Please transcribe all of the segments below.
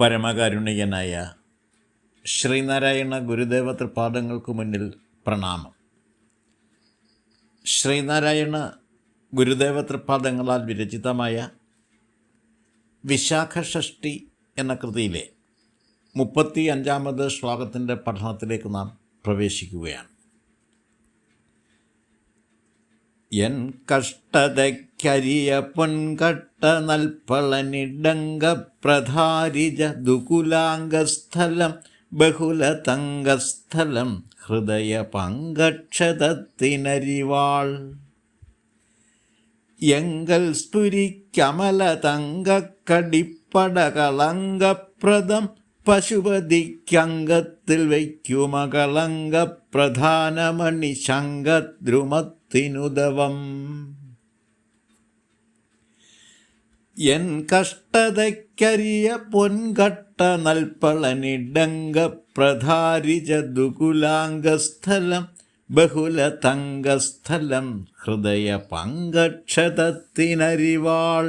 പരമകാരുണികനായ ശ്രീനാരായണ ഗുരുദേവ തൃപാദങ്ങൾക്ക് മുന്നിൽ പ്രണാമം. ശ്രീനാരായണ ഗുരുദേവ തൃപാദങ്ങളാൽ വിരചിതമായ വിശാഖ ഷഷ്ടി എന്ന കൃതിയിലെ മുപ്പത്തി അഞ്ചാമത് ശ്ലോകത്തിന്റെ പഠനത്തിലേക്ക് നാം പ്രവേശിക്കുകയാണ്. എൻ കഷ്ടതയ്ക്കരിയ പൊൻകട്ട നൽപ്പളനിടങ്കപ്രധാരിജ ദുകുലാംഗസ്ഥലം ബഹുലതംഗസ്ഥലം ഹൃദയ പങ്കക്ഷതത്തിനരിവാൾ എങ്കൽ സ്ഫുരിക്കമല തങ്കക്കടിപ്പടകളങ്കപ്രദം പശുപതിക്കങ്കത്തിൽ വയ്ക്കുമകളങ്ക പ്രധാനമണി ശങ്കദ്രുമത്തിനുദവം എൻ കഷ്ടതയ്ക്കരിയ പൊൻകട്ട നൽപ്പളനിടങ്ക പ്രധാരിച ദുകുലാംഗസ്ഥലം ബഹുലതംഗസ്ഥലം ഹൃദയ പങ്കക്ഷതത്തിനരിവാൾ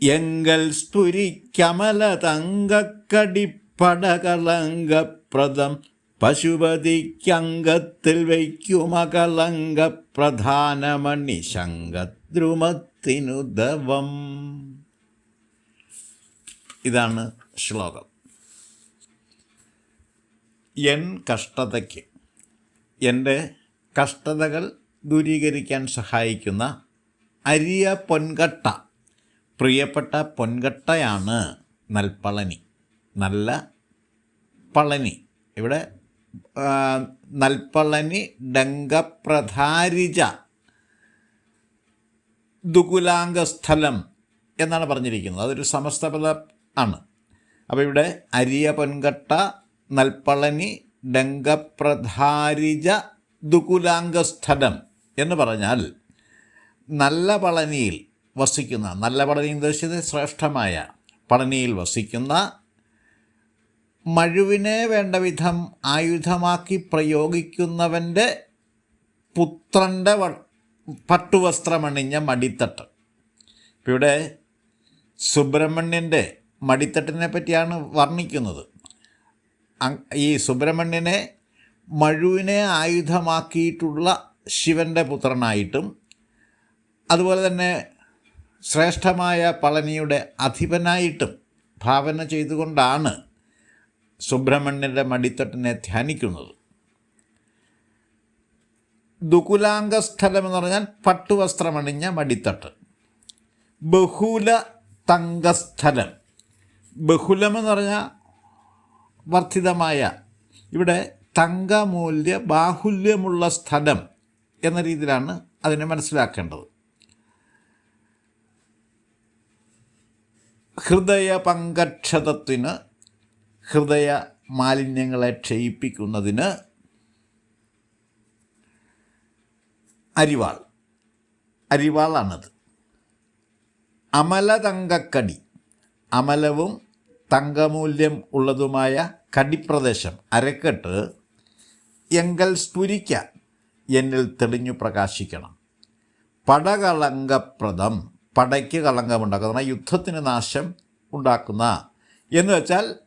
എങ്കൽ സ്ഫുരിക്കമല തങ്കക്കടിപ്പടകളങ്കപ്രദം പശുപതിക്കങ്കത്തിൽ വയ്ക്കുമകളങ്ക പ്രധാനമണി ശങ്കദ്രുമത്തിനുദവം ഇതാണ് ശ്ലോകം. എൻ കഷ്ടതയ്ക്ക്. എന്റെ കഷ്ടതകൾ ദൂരീകരിക്കാൻ സഹായിക്കുന്ന അരിയ പൊൻകട്ട. പ്രിയപ്പെട്ട പൊൻകട്ടയാണ് നൽപ്പളനി. നല്ല പളനി. ഇവിടെ നൽപ്പളനി ഡങ്കപ്രധാരിജ ദുകുലാംഗസ്ഥലം എന്നാണ് പറഞ്ഞിരിക്കുന്നത്. അതൊരു സമസ്തപദ ആണ്. അപ്പോൾ ഇവിടെ അരിയ പൊൻകട്ട നൽപ്പളനി ഡങ്കപ്രധാരിജ ദുകുലാംഗസ്ഥലം എന്ന് പറഞ്ഞാൽ നല്ല പളനിയിൽ വസിക്കുന്ന നല്ല പളനി ഉദ്ദേശിച്ചത് ശ്രേഷ്ഠമായ പളനിയിൽ വസിക്കുന്ന മഴുവിനെ വേണ്ട വിധം ആയുധമാക്കി പ്രയോഗിക്കുന്നവന്റെ പുത്രന്റെ പട്ടുവസ്ത്രമണിഞ്ഞ മടിത്തട്ട്. ഇവിടെ സുബ്രഹ്മണ്യന്റെ മടിത്തട്ടിനെ പറ്റിയാണ് വർണിക്കുന്നത്. ഈ സുബ്രഹ്മണ്യനെ മഴുവിനെ ആയുധമാക്കിയിട്ടുള്ള ശിവന്റെ പുത്രനായിട്ടും അതുപോലെ തന്നെ ശ്രേഷ്ഠമായ പളനിയുടെ അധിപനായിട്ടും ഭാവന ചെയ്തുകൊണ്ടാണ് സുബ്രഹ്മണ്യന്റെ മടിത്തട്ടിനെ ധ്യാനിക്കുന്നത്. ദുകുലാംഗസ്ഥലം എന്ന് പറഞ്ഞാൽ പട്ടുവസ്ത്രമണിഞ്ഞ മടിത്തട്ട്. ബഹുല തങ്കസ്ഥലം. ബഹുലമെന്ന് പറഞ്ഞാൽ വർദ്ധിതമായ ഇവിടെ തങ്കമൂല്യ ബാഹുല്യമുള്ള സ്ഥലം എന്ന രീതിയിലാണ് അതിനെ മനസ്സിലാക്കേണ്ടത്. ഹൃദയ പങ്കക്ഷതത്തിന് ഹൃദയ മാലിന്യങ്ങളെ ക്ഷയിപ്പിക്കുന്നതിന് അരിവാൾ. അരിവാളാണത്. അമലതങ്കക്കടി. അമലവും തങ്കമൂല്യം ഉള്ളതുമായ കടിപ്രദേശം അരക്കെട്ട് എങ്കൽ സ്ഫുരിക്ക എന്നിൽ തെളിഞ്ഞു പ്രകാശിക്കണം. പടകളങ്കപ്രദം പടയ്ക്ക് കളങ്കമുണ്ടാക്കുന്ന യുദ്ധത്തിന് നാശം ഉണ്ടാക്കുന്ന എന്ന് വെച്ചാൽ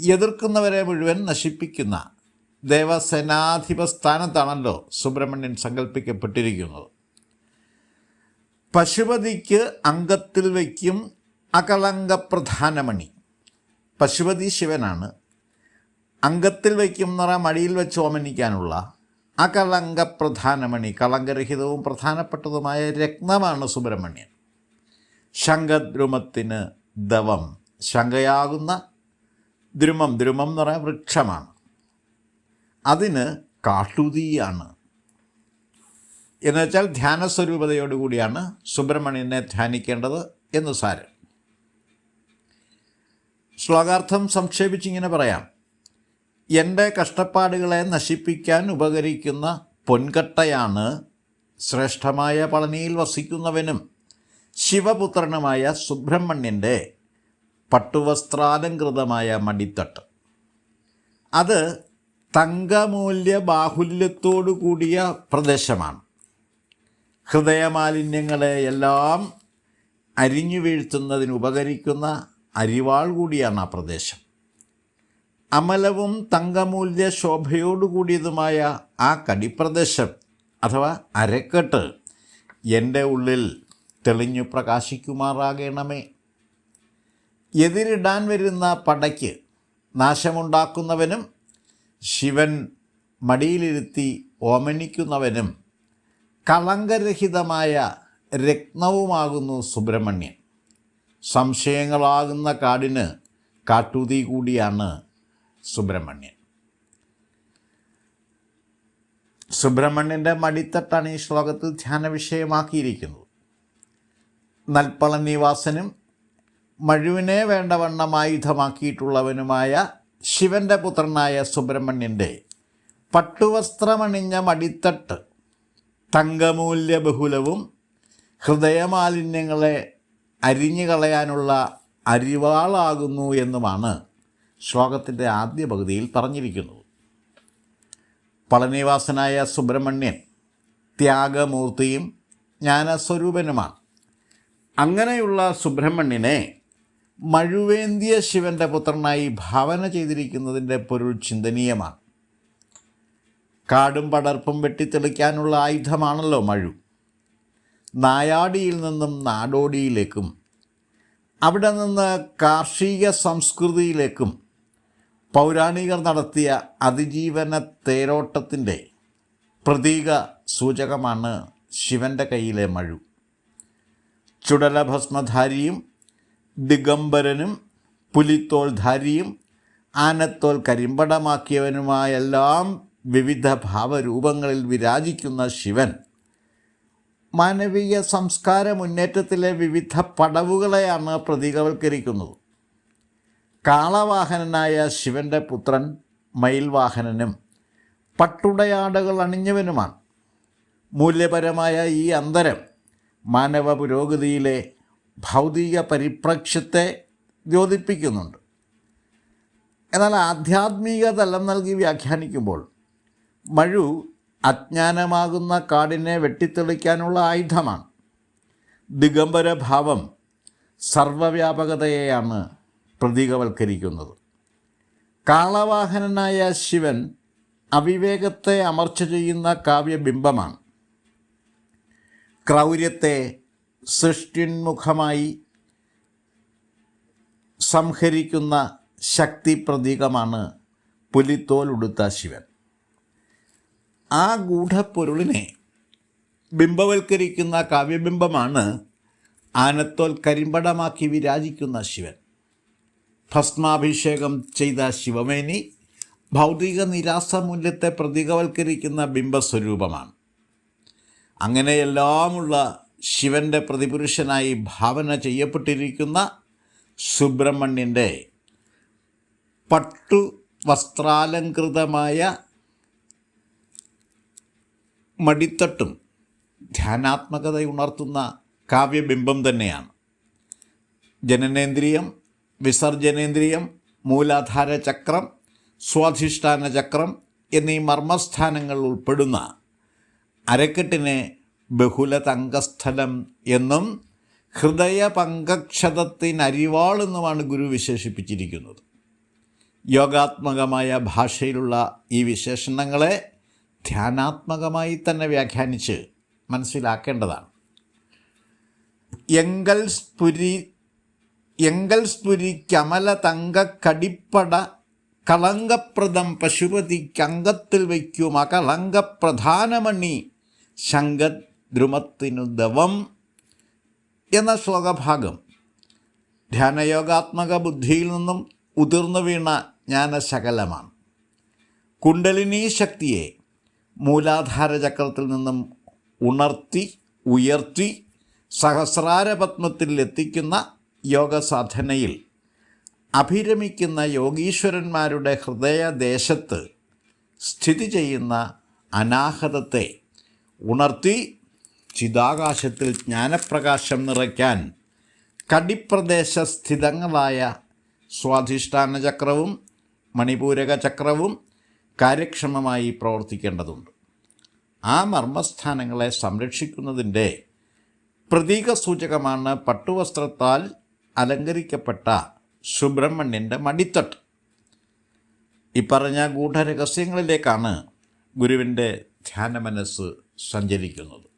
എതിർക്കുന്നവരെ മുഴുവൻ നശിപ്പിക്കുന്ന ദേവസേനാധിപ സ്ഥാനത്താണല്ലോ സുബ്രഹ്മണ്യൻ സങ്കല്പിക്കപ്പെട്ടിരിക്കുന്നത് പശുപതിക്ക് അംഗത്തിൽ വയ്ക്കും അകളങ്ക പ്രധാനമണി. പശുപതി ശിവനാണ്. അംഗത്തിൽ വയ്ക്കും പറഞ്ഞാൽ മടിയിൽ വെച്ച് ഓമനിക്കാനുള്ള അകളങ്ക പ്രധാനമണി. കളങ്കരഹിതവും പ്രധാനപ്പെട്ടതുമായ രത്നമാണ് സുബ്രഹ്മണ്യൻ. ശംഖദ്രുമത്തിന് ദവം. ശങ്കയാകുന്ന ദ്രുമം ദ്രുമം എന്ന് പറയാൻ വൃക്ഷമാണ്. അതിന് കാട്ടുതീയാണ്. എന്നുവെച്ചാൽ ധ്യാനസ്വരൂപതയോടുകൂടിയാണ് സുബ്രഹ്മണ്യനെ ധ്യാനിക്കേണ്ടത് എന്ന് സാരം. ശ്ലോകാർത്ഥം സംക്ഷേപിച്ചിങ്ങനെ പറയാം. എന്റെ കഷ്ടപ്പാടുകളെ നശിപ്പിക്കാൻ ഉപകരിക്കുന്ന പൊൻകട്ടയാണ് ശ്രേഷ്ഠമായ പളനിയിൽ വസിക്കുന്നവനും ശിവപുത്രനുമായ സുബ്രഹ്മണ്യന്റെ പട്ടുവസ്ത്രാലങ്കൃതമായ മടിത്തട്ട്. അത് തങ്കമൂല്യ ബാഹുല്യത്തോടു കൂടിയ പ്രദേശമാണ്. ഹൃദയമാലിന്യങ്ങളെ എല്ലാം അരിഞ്ഞു വീഴ്ത്തുന്നതിന് ഉപകരിക്കുന്ന അരിവാൾ കൂടിയാണ് ആ പ്രദേശം. അമലവും തങ്കമൂല്യ ശോഭയോടുകൂടിയതുമായ ആ കടിപ്രദേശം അഥവാ അരക്കെട്ട് എന്റെ ഉള്ളിൽ തെളിഞ്ഞു പ്രകാശിക്കുമാറാകണമേ. എതിരിടാൻ വരുന്ന പടയ്ക്ക് നാശമുണ്ടാക്കുന്നവനും ശിവൻ മടിയിലിരുത്തി ഓമനിക്കുന്നവനും കളങ്കരഹിതമായ രത്നവുമാകുന്നു സുബ്രഹ്മണ്യൻ. സംശയങ്ങളാകുന്ന കാടിന് കാട്ടുതി കൂടിയാണ് സുബ്രഹ്മണ്യൻ. സുബ്രഹ്മണ്യന്റെ മടിത്തട്ടാണ് ഈ ശ്ലോകത്തിൽ ധ്യാന വിഷയമാക്കിയിരിക്കുന്നത് നൽപ്പളനിവാസനും മഴുവിനെ വേണ്ടവണ്ണം ആയുധമാക്കിയിട്ടുള്ളവനുമായ ശിവന്റെ പുത്രനായ സുബ്രഹ്മണ്യന്റെ പട്ടുവസ്ത്രമണിഞ്ഞ മടിത്തട്ട് തങ്കമൂല്യ ബഹുലവും ഹൃദയമാലിന്യങ്ങളെ അരിഞ്ഞു കളയാനുള്ള അരിവാളാകുന്നു എന്നുമാണ് ശ്ലോകത്തിന്റെ ആദ്യ പകുതിയിൽ പറഞ്ഞിരിക്കുന്നത്. പളനിവാസനായ സുബ്രഹ്മണ്യൻ ത്യാഗമൂർത്തിയും ജ്ഞാനസ്വരൂപനുമാണ്. അങ്ങനെയുള്ള സുബ്രഹ്മണ്യനെ മഴുവേന്തിയ ശിവന്റെ പുത്രനായി ഭാവന ചെയ്തിരിക്കുന്നതിന്റെ പൊരുൾ ചിന്തനീയമാണ്. കാടും പടർപ്പും വെട്ടിത്തെളിക്കാനുള്ള ആയുധമാണല്ലോ മഴു. നായാടിയിൽ നിന്നും നാടോടിയിലേക്കും അവിടെ നിന്ന് കാർഷിക സംസ്കൃതിയിലേക്കും പൗരാണികർ നടത്തിയ അതിജീവന തേരോട്ടത്തിന്റെ പ്രതീക സൂചകമാണ് ശിവന്റെ കയ്യിലെ മഴു. ചുടലഭസ്മധാരിയും ദിഗംബരനും പുലിത്തോൾ ധാരിയും ആനത്തോൽ കരിമ്പടമാക്കിയവനുമായെല്ലാം വിവിധ ഭാവരൂപങ്ങളിൽ വിരാജിക്കുന്ന ശിവൻ. മാനവീയ സംസ്കാര മുന്നേറ്റത്തിലെ വിവിധ പടവുകളെയാണ് പ്രതീകവൽക്കരിക്കുന്നത്. കാളവാഹനനായ ശിവന്റെ പുത്രൻ മയിൽവാഹനനും പട്ടുടയാടകൾ അണിഞ്ഞവനുമാണ്. മൂല്യപരമായ ഈ അന്തരം മാനവ പുരോഗതിയിലെ ഭൗതിക പരിപ്രക്ഷ്യത്തെ ദ്യോതിപ്പിക്കുന്നുണ്ട്. എന്നാൽ ആധ്യാത്മിക തലം നൽകി വ്യാഖ്യാനിക്കുമ്പോൾ മഴു അജ്ഞാനമാകുന്ന കാടിനെ വെട്ടിത്തെളിക്കാനുള്ള ആയുധമാണ്. ദിഗംബരഭാവം സർവവ്യാപകതയെയാണ് പ്രതീകവൽക്കരിക്കുന്നത്. കാളവാഹനനായ ശിവൻ അവിവേകത്തെ അമർച്ച ചെയ്യുന്ന കാവ്യബിംബമാണ്. ക്രൗര്യത്തെ സൃഷ്ടിന്മുഖമായി സംഹരിക്കുന്ന ശക്തി പ്രതീകമാണ് പുലിത്തോൽ ഉടുത്ത ശിവൻ ആ ഗൂഢപ്പൊരുളിനെ ബിംബവൽക്കരിക്കുന്ന കാവ്യബിംബമാണ് ആനത്തോൽ കരിമ്പടമാക്കി വിരാജിക്കുന്ന ശിവൻ. ഭസ്മാഭിഷേകം ചെയ്ത ശിവമേനി ഭൗതിക നിരാസമൂല്യത്തെ പ്രതീകവൽക്കരിക്കുന്ന ബിംബസ്വരൂപമാണ്. അങ്ങനെയെല്ലാമുള്ള ശിവന്റെ പ്രതിപുരുഷനായി ഭാവന ചെയ്യപ്പെട്ടിരിക്കുന്ന സുബ്രഹ്മണ്യന്റെ പട്ടു വസ്ത്രാലങ്കൃതമായ മടിത്തട്ടും ധ്യാനാത്മകത ഉണർത്തുന്ന കാവ്യബിംബം തന്നെയാണ്. ജനനേന്ദ്രിയം വിസർജനേന്ദ്രിയം മൂലാധാര ചക്രം സ്വാധിഷ്ഠാന ചക്രം എന്നീ മർമ്മസ്ഥാനങ്ങൾ ഉൾപ്പെടുന്ന അരക്കെട്ടിനെ ബഹുല തങ്കസ്ഥലം എന്നും ഹൃദയ പങ്കക്ഷതത്തിനരിവാൾ എന്നുമാണ് ഗുരു വിശേഷിപ്പിച്ചിരിക്കുന്നത്. യോഗാത്മകമായ ഭാഷയിലുള്ള ഈ വിശേഷണങ്ങളെ ധ്യാനാത്മകമായി തന്നെ വ്യാഖ്യാനിച്ച് മനസ്സിലാക്കേണ്ടതാണ്. എങ്കൽ സ്ഫുരി എങ്കൽ സ്ഫുരി കമല തങ്ക കടിപ്പട കളങ്കപ്രദം പശുപതിക്കങ്കത്തിൽ വയ്ക്കും അകളങ്കപ്രധാനമണി ശങ്കദ്രുമത്തിനു ദവം എന്ന ശ്ലോകഭാഗം. ധ്യാനയോഗാത്മക ബുദ്ധിയിൽ നിന്നും ഉതിർന്നു വീണ ജ്ഞാനശകലമാണ്. കുണ്ടലിനി ശക്തിയെ മൂലാധാര ചക്രത്തിൽ നിന്നും ഉണർത്തി ഉയർത്തി സഹസ്രാരപത്മത്തിൽ എത്തിക്കുന്ന യോഗസാധനയിൽ അഭിരമിക്കുന്ന യോഗീശ്വരന്മാരുടെ ഹൃദയദേശത്ത് സ്ഥിതി ചെയ്യുന്ന അനാഹതത്തെ ഉണർത്തി ചിതാകാശത്തിൽ ജ്ഞാനപ്രകാശം നിറയ്ക്കാൻ കടിപ്രദേശ സ്ഥിതങ്ങളായ സ്വാധിഷ്ഠാന ചക്രവും മണിപൂരക ചക്രവും കാര്യക്ഷമമായി പ്രവർത്തിക്കേണ്ടതുണ്ട്. ആ മർമ്മസ്ഥാനങ്ങളെ സംരക്ഷിക്കുന്നതിന്റെ പ്രതീക സൂചകമാണ് പട്ടുവസ്ത്രത്താൽ അലങ്കരിക്കപ്പെട്ട സുബ്രഹ്മണ്യന്റെ മടിത്തട്ട്. ഈ പറഞ്ഞ ഗൂഢരഹസ്യങ്ങളിലേക്കാണ് ഗുരുവിന്റെ ധ്യാന മനസ്സ് സഞ്ചരിക്കുന്നത്.